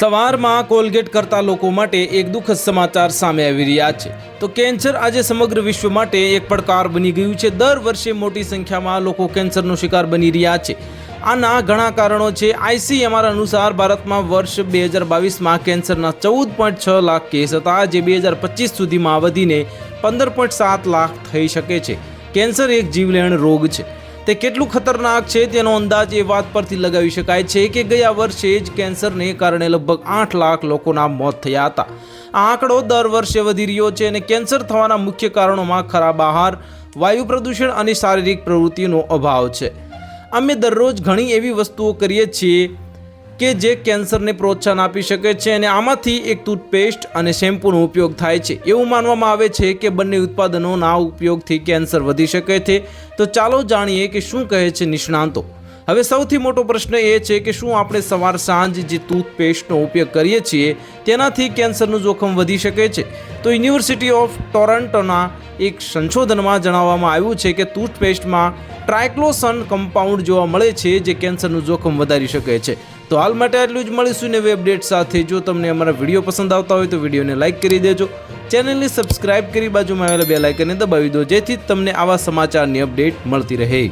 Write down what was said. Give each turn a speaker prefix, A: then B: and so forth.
A: સવારમાં કોલગેટ કરતા લોકો માટે એક દુઃખદ સમાચાર સામે આવી રહ્યા છે. તો કેન્સર આજે સમગ્ર વિશ્વ માટે એક પડકાર બની ગયું છે. દર વર્ષે મોટી સંખ્યામાં લોકો કેન્સરનો શિકાર બની રહ્યા છે. આના ઘણા કારણો છે. આઈસીએમઆર અનુસાર ભારતમાં વર્ષ બે હજાર બાવીસમાં કેન્સરના ચૌદ પોઈન્ટ છ લાખ કેસ હતા, જે બે હજાર પચીસ સુધીમાં વધીને પંદર પોઈન્ટ સાત લાખ થઈ શકે છે. કેન્સર એક જીવલેણ રોગ છે. તે કેટલું ખતરનાક છે તેનો અંદાજ એ વાત પરથી લગાવી શકાય છે કે ગયા વર્ષે જ કેન્સરને કારણે લગભગ આઠ લાખ લોકોના મોત થયા હતા. આ આંકડો દર વર્ષે વધી રહ્યો છે અને કેન્સર થવાના મુખ્ય કારણોમાં ખરાબ આહાર, વાયુ પ્રદૂષણ અને શારીરિક પ્રવૃત્તિનો અભાવ છે. અમે દરરોજ ઘણી એવી વસ્તુઓ કરીએ છીએ કે જે કેન્સરને પ્રોત્સાહન આપી શકે છે અને આમાંથી એક ટૂથપેસ્ટ અને શેમ્પૂનો ઉપયોગ થાય છે. એવું માનવામાં આવે છે કે બંને ઉત્પાદનોના ઉપયોગથી કેન્સર વધી શકે છે. તો ચાલો જાણીએ કે શું કહે છે નિષ્ણાંતો. હવે સૌથી મોટો પ્રશ્ન એ છે કે શું આપણે સવાર સાંજ જે ટૂથપેસ્ટનો ઉપયોગ કરીએ છીએ, તેનાથી કેન્સરનું જોખમ વધી શકે છે? તો યુનિવર્સિટી ઓફ ટોરન્ટોના એક સંશોધનમાં જણાવવામાં આવ્યું છે કે ટૂથપેસ્ટમાં ટ્રાયક્લોસન કમ્પાઉન્ડ જોવા મળે છે જે કેન્સરનું જોખમ વધારી શકે છે. તો હાલ માટે આટલું જ મળીશું નવી અપડેટ સાથે. જો તમને અમારા વીડિયો પસંદ આવતા હોય તો વિડીયોને લાઇક કરી દેજો. ચેનલને સબસ્ક્રાઇબ કરી બાજુમાં આવેલા બે લાઇકને દબાવી દો, જેથી તમને આવા સમાચારની અપડેટ મળતી રહે.